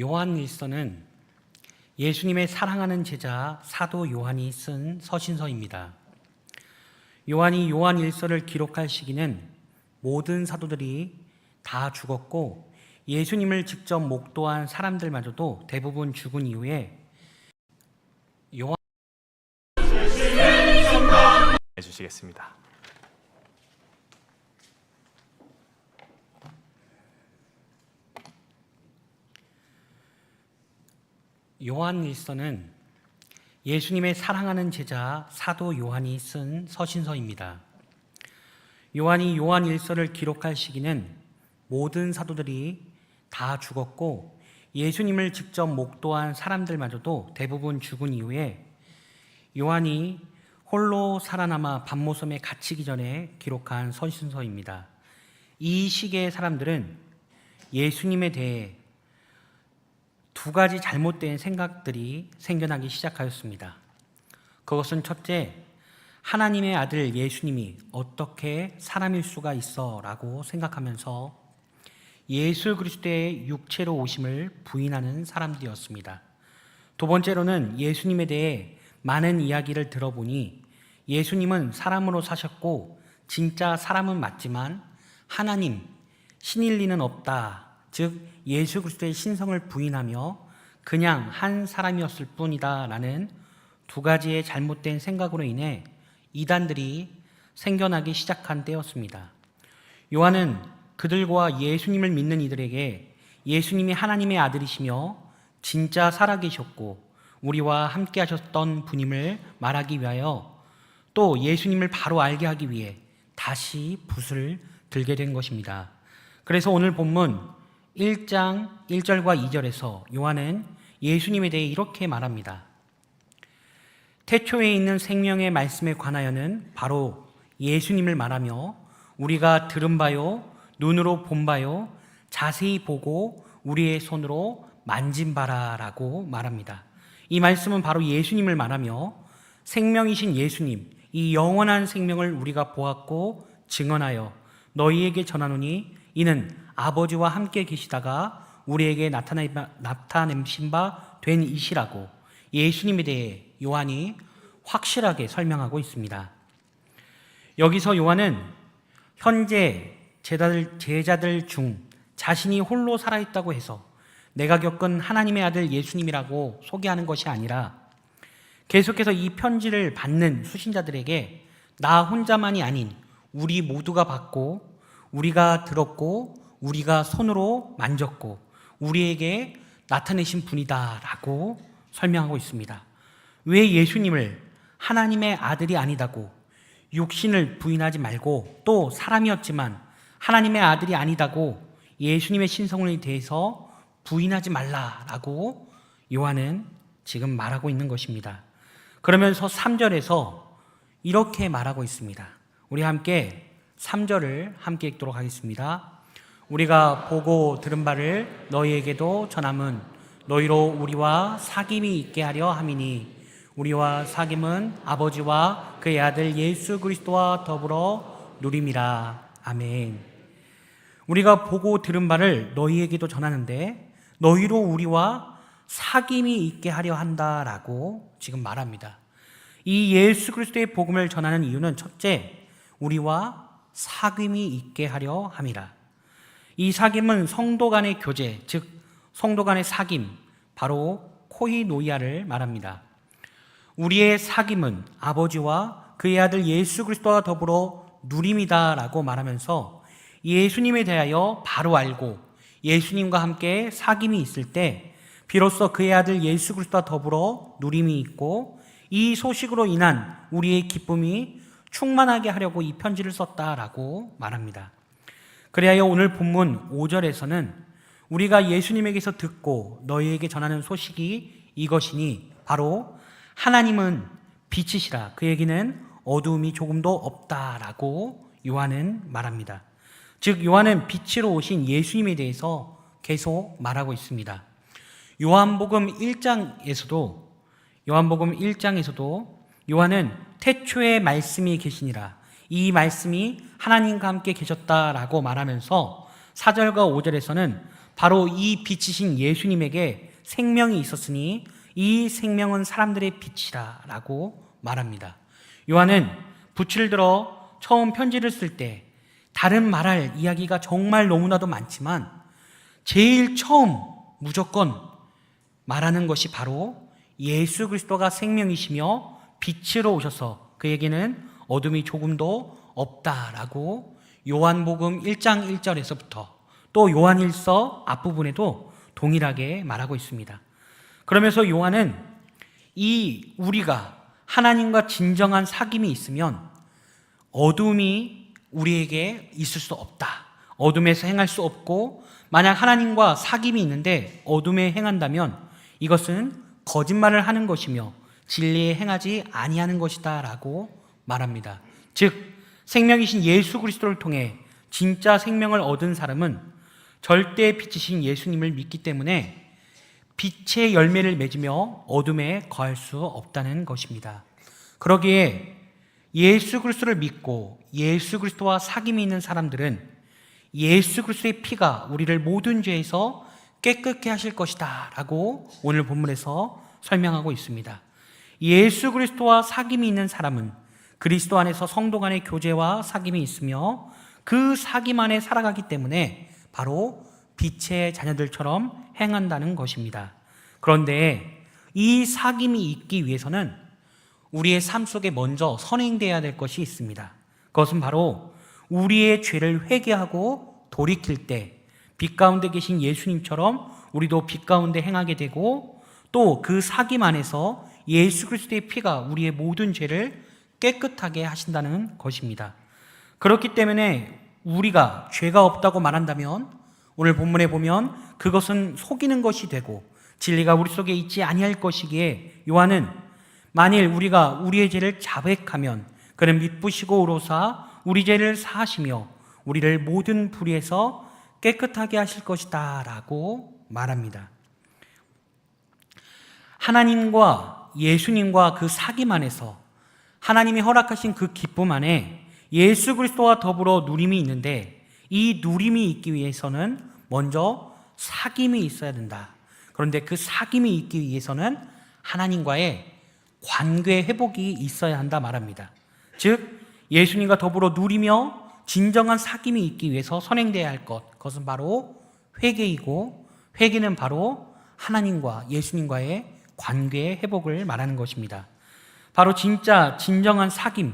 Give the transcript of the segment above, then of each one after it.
요한 일서는 예수님의 사랑하는 제자 사도 요한이 쓴 서신서입니다. 요한이 요한 일서를 기록할 시기는 모든 사도들이 다 죽었고 예수님을 직접 목도한 사람들마저도 대부분 죽은 이후에 요한 해주시겠습니다. 요한 일서는 예수님의 사랑하는 제자 사도 요한이 쓴 서신서입니다. 요한이 요한 일서를 기록할 시기는 모든 사도들이 다 죽었고 예수님을 직접 목도한 사람들마저도 대부분 죽은 이후에 요한이 홀로 살아남아 밤모섬에 갇히기 전에 기록한 서신서입니다. 이 시기의 사람들은 예수님에 대해 두 가지 잘못된 생각들이 생겨나기 시작하였습니다. 그것은 첫째, 하나님의 아들 예수님이 어떻게 사람일 수가 있어 라고 생각하면서 예수 그리스도의 육체로 오심을 부인하는 사람들이었습니다. 두 번째로는 예수님에 대해 많은 이야기를 들어보니 예수님은 사람으로 사셨고 진짜 사람은 맞지만 하나님, 신일 리는 없다. 즉 예수 그리스도의 신성을 부인하며 그냥 한 사람이었을 뿐이다라는 두 가지의 잘못된 생각으로 인해 이단들이 생겨나기 시작한 때였습니다. 요한은 그들과 예수님을 믿는 이들에게 예수님이 하나님의 아들이시며 진짜 살아계셨고 우리와 함께 하셨던 분임을 말하기 위하여 또 예수님을 바로 알게 하기 위해 다시 붓을 들게 된 것입니다. 그래서 오늘 본문 1장 1절과 2절에서 요한은 예수님에 대해 이렇게 말합니다. 태초에 있는 생명의 말씀에 관하여는 바로 예수님을 말하며 우리가 들은 바요, 눈으로 본 바요, 자세히 보고 우리의 손으로 만진 바라라고 말합니다. 이 말씀은 바로 예수님을 말하며 생명이신 예수님, 이 영원한 생명을 우리가 보았고 증언하여 너희에게 전하노니 이는 아버지와 함께 계시다가 우리에게 나타내신 바 된 이시라고 예수님에 대해 요한이 확실하게 설명하고 있습니다. 여기서 요한은 현재 제자들, 제자들 중 자신이 홀로 살아있다고 해서 내가 겪은 하나님의 아들 예수님이라고 소개하는 것이 아니라 계속해서 이 편지를 받는 수신자들에게 나 혼자만이 아닌 우리 모두가 받고 우리가 들었고 우리가 손으로 만졌고 우리에게 나타내신 분이다라고 설명하고 있습니다. 왜 예수님을 하나님의 아들이 아니다고 육신을 부인하지 말고 또 사람이었지만 하나님의 아들이 아니다고 예수님의 신성에 대해서 부인하지 말라라고 요한은 지금 말하고 있는 것입니다. 그러면서 3절에서 이렇게 말하고 있습니다. 우리 함께 3절을 함께 읽도록 하겠습니다. 우리가 보고 들은 바를 너희에게도 전함은 너희로 우리와 사귐이 있게 하려 함이니 우리와 사귐은 아버지와 그의 아들 예수 그리스도와 더불어 누림이라. 아멘. 우리가 보고 들은 바를 너희에게도 전하는데 너희로 우리와 사귐이 있게 하려 한다라고 지금 말합니다. 이 예수 그리스도의 복음을 전하는 이유는 첫째, 우리와 사귐이 있게 하려 함이라. 이 사귐은 성도 간의 교제, 즉 성도 간의 사귐, 바로 코이노이아를 말합니다. 우리의 사귐은 아버지와 그의 아들 예수 그리스도와 더불어 누림이다라고 말하면서 예수님에 대하여 바로 알고 예수님과 함께 사귐이 있을 때 비로소 그의 아들 예수 그리스도와 더불어 누림이 있고 이 소식으로 인한 우리의 기쁨이 충만하게 하려고 이 편지를 썼다라고 말합니다. 그래야 오늘 본문 5절에서는 우리가 예수님에게서 듣고 너희에게 전하는 소식이 이것이니 바로 하나님은 빛이시라 그에게는 어두움이 조금도 없다라고 요한은 말합니다. 즉 요한은 빛으로 오신 예수님에 대해서 계속 말하고 있습니다. 요한복음 1장에서도 요한복음 1장에서도 요한은 태초에 말씀이 계시니라 이 말씀이 하나님과 함께 계셨다라고 말하면서 4절과 5절에서는 바로 이 빛이신 예수님에게 생명이 있었으니 이 생명은 사람들의 빛이라라고 말합니다. 요한은 붓을 들어 처음 편지를 쓸 때 다른 말할 이야기가 정말 너무나도 많지만 제일 처음 무조건 말하는 것이 바로 예수 그리스도가 생명이시며 빛으로 오셔서 그에게는 어둠이 조금도 없다라고 요한복음 1장 1절에서부터 또 요한일서 앞부분에도 동일하게 말하고 있습니다. 그러면서 요한은 이 우리가 하나님과 진정한 사귐이 있으면 어둠이 우리에게 있을 수 없다. 어둠에서 행할 수 없고 만약 하나님과 사귐이 있는데 어둠에 행한다면 이것은 거짓말을 하는 것이며 진리에 행하지 아니하는 것이다라고 말합니다. 즉 생명이신 예수 그리스도를 통해 진짜 생명을 얻은 사람은 절대 빛이신 예수님을 믿기 때문에 빛의 열매를 맺으며 어둠에 거할 수 없다는 것입니다. 그러기에 예수 그리스도를 믿고 예수 그리스도와 사귐이 있는 사람들은 예수 그리스도의 피가 우리를 모든 죄에서 깨끗게 하실 것이다라고 오늘 본문에서 설명하고 있습니다. 예수 그리스도와 사귐이 있는 사람은 그리스도 안에서 성도 간의 교제와 사귐이 있으며 그 사귐 안에 살아가기 때문에 바로 빛의 자녀들처럼 행한다는 것입니다. 그런데 이 사귐이 있기 위해서는 우리의 삶 속에 먼저 선행되어야 될 것이 있습니다. 그것은 바로 우리의 죄를 회개하고 돌이킬 때 빛 가운데 계신 예수님처럼 우리도 빛 가운데 행하게 되고 또 그 사귐 안에서 예수 그리스도의 피가 우리의 모든 죄를 깨끗하게 하신다는 것입니다. 그렇기 때문에 우리가 죄가 없다고 말한다면 오늘 본문에 보면 그것은 속이는 것이 되고 진리가 우리 속에 있지 아니할 것이기에 요한은 만일 우리가 우리의 죄를 자백하면 그는 믿부시고 오로사 우리 죄를 사하시며 우리를 모든 불의에서 깨끗하게 하실 것이다라고 말합니다. 하나님과 예수님과 그 사귐 안에서 하나님이 허락하신 그 기쁨 안에 예수 그리스도와 더불어 누림이 있는데 이 누림이 있기 위해서는 먼저 사귐이 있어야 된다. 그런데 그 사귐이 있기 위해서는 하나님과의 관계 회복이 있어야 한다 말합니다. 즉 예수님과 더불어 누리며 진정한 사귐이 있기 위해서 선행돼야 할 것, 그것은 바로 회개이고 회개는 바로 하나님과 예수님과의 관계의 회복을 말하는 것입니다. 바로 진짜 진정한 사귐,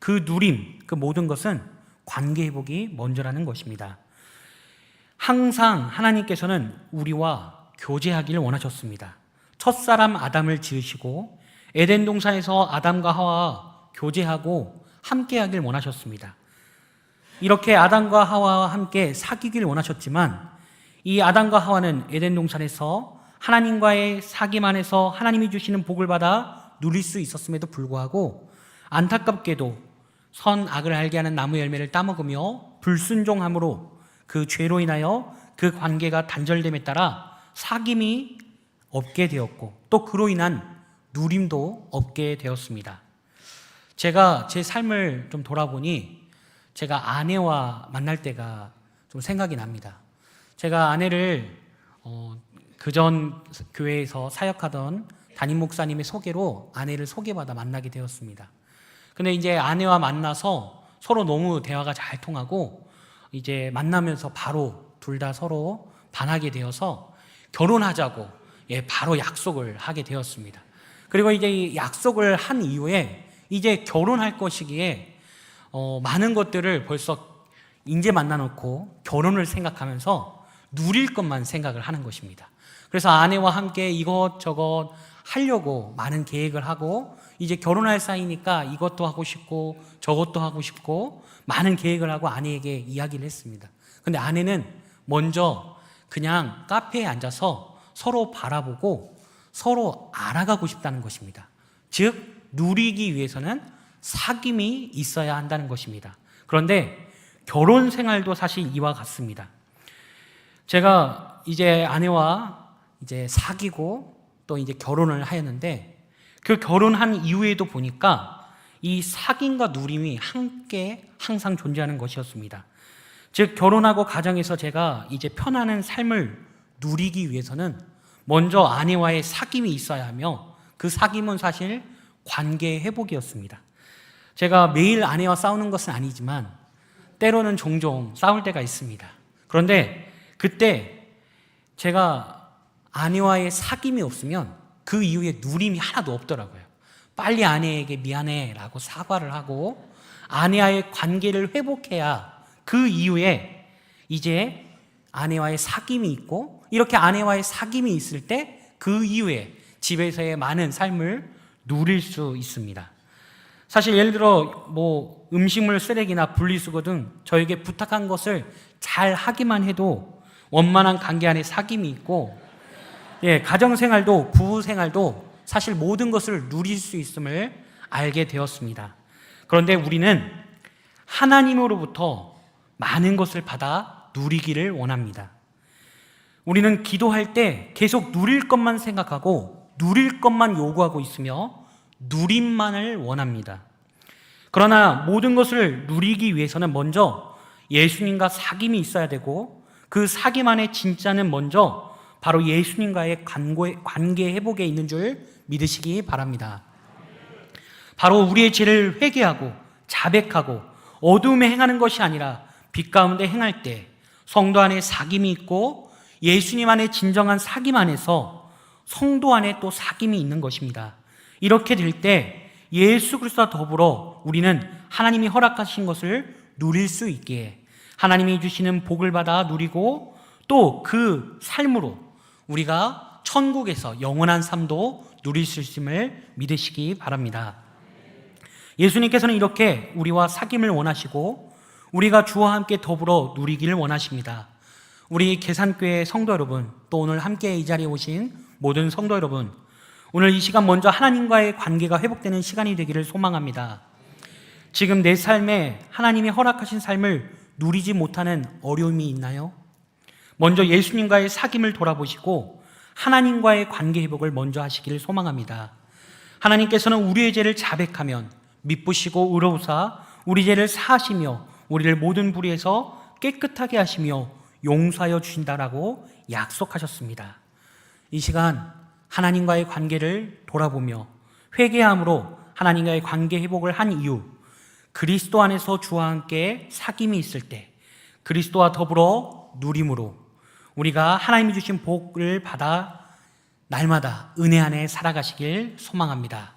그 누림, 그 모든 것은 관계 회복이 먼저라는 것입니다. 항상 하나님께서는 우리와 교제하기를 원하셨습니다. 첫사람 아담을 지으시고 에덴 동산에서 아담과 하와와 교제하고 함께하길 원하셨습니다. 이렇게 아담과 하와와 함께 사귀길 원하셨지만 이 아담과 하와는 에덴 동산에서 하나님과의 사귐 안에서 하나님이 주시는 복을 받아 누릴 수 있었음에도 불구하고 안타깝게도 선 악을 알게 하는 나무 열매를 따먹으며 불순종함으로 그 죄로 인하여 그 관계가 단절됨에 따라 사귐이 없게 되었고 또 그로 인한 누림도 없게 되었습니다. 제가 제 삶을 좀 돌아보니 제가 아내와 만날 때가 좀 생각이 납니다. 제가 아내를 어, 그전 교회에서 사역하던 담임 목사님의 소개로 아내를 소개받아 만나게 되었습니다. 근데 이제 아내와 만나서 서로 너무 대화가 잘 통하고 이제 만나면서 바로 둘 다 서로 반하게 되어서 결혼하자고 예, 바로 약속을 하게 되었습니다. 그리고 이제 이 약속을 한 이후에 이제 결혼할 것이기에 어, 많은 것들을 벌써 이제 만나놓고 결혼을 생각하면서 누릴 것만 생각을 하는 것입니다. 그래서 아내와 함께 이것저것 하려고 많은 계획을 하고 이제 결혼할 사이니까 이것도 하고 싶고 저것도 하고 싶고 많은 계획을 하고 아내에게 이야기를 했습니다. 근데 아내는 먼저 그냥 카페에 앉아서 서로 바라보고 서로 알아가고 싶다는 것입니다. 즉, 누리기 위해서는 사귐이 있어야 한다는 것입니다. 그런데 결혼 생활도 사실 이와 같습니다. 제가 이제 아내와 이제 사귀고 또 이제 결혼을 하였는데 그 결혼한 이후에도 보니까 이 사귐과 누림이 함께 항상 존재하는 것이었습니다. 즉 결혼하고 가정에서 제가 이제 편안한 삶을 누리기 위해서는 먼저 아내와의 사귐이 있어야 하며 그 사귐은 사실 관계 회복이었습니다. 제가 매일 아내와 싸우는 것은 아니지만 때로는 종종 싸울 때가 있습니다. 그런데 그때 제가 아내와의 사귐이 없으면 그 이후에 누림이 하나도 없더라고요. 빨리 아내에게 미안해 라고 사과를 하고 아내와의 관계를 회복해야 그 이후에 이제 아내와의 사귐이 있고 이렇게 아내와의 사귐이 있을 때 그 이후에 집에서의 많은 삶을 누릴 수 있습니다. 사실 예를 들어 뭐 음식물 쓰레기나 분리수거 등 저에게 부탁한 것을 잘 하기만 해도 원만한 관계 안에 사귐이 있고 예, 가정 생활도 부부 생활도 사실 모든 것을 누릴 수 있음을 알게 되었습니다. 그런데 우리는 하나님으로부터 많은 것을 받아 누리기를 원합니다. 우리는 기도할 때 계속 누릴 것만 생각하고 누릴 것만 요구하고 있으며 누림만을 원합니다. 그러나 모든 것을 누리기 위해서는 먼저 예수님과 사귐이 있어야 되고 그 사귐 안에 진짜는 먼저 바로 예수님과의 관계, 회복에 있는 줄 믿으시기 바랍니다. 바로 우리의 죄를 회개하고 자백하고 어둠에 행하는 것이 아니라 빛 가운데 행할 때 성도 안에 사귐이 있고 예수님 안에 진정한 사귐 안에서 성도 안에 또 사귐이 있는 것입니다. 이렇게 될 때 예수 그리스도와 더불어 우리는 하나님이 허락하신 것을 누릴 수 있기에 하나님이 주시는 복을 받아 누리고 또 그 삶으로 우리가 천국에서 영원한 삶도 누릴 수 있음을 믿으시기 바랍니다. 예수님께서는 이렇게 우리와 사귐을 원하시고 우리가 주와 함께 더불어 누리기를 원하십니다. 우리 계산교회 성도 여러분, 또 오늘 함께 이 자리에 오신 모든 성도 여러분, 오늘 이 시간 먼저 하나님과의 관계가 회복되는 시간이 되기를 소망합니다. 지금 내 삶에 하나님이 허락하신 삶을 누리지 못하는 어려움이 있나요? 먼저 예수님과의 사귐을 돌아보시고 하나님과의 관계 회복을 먼저 하시기를 소망합니다. 하나님께서는 우리의 죄를 자백하면 미쁘시고 의로우사 우리 죄를 사하시며 우리를 모든 불의에서 깨끗하게 하시며 용서하여 주신다라고 약속하셨습니다. 이 시간 하나님과의 관계를 돌아보며 회개함으로 하나님과의 관계 회복을 한 이유 그리스도 안에서 주와 함께 사귐이 있을 때 그리스도와 더불어 누림으로 우리가 하나님이 주신 복을 받아 날마다 은혜 안에 살아가시길 소망합니다.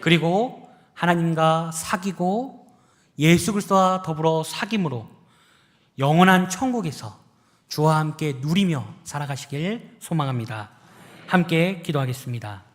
그리고 하나님과 사귀고 예수 그리스도와 더불어 사귐으로 영원한 천국에서 주와 함께 누리며 살아가시길 소망합니다. 함께 기도하겠습니다.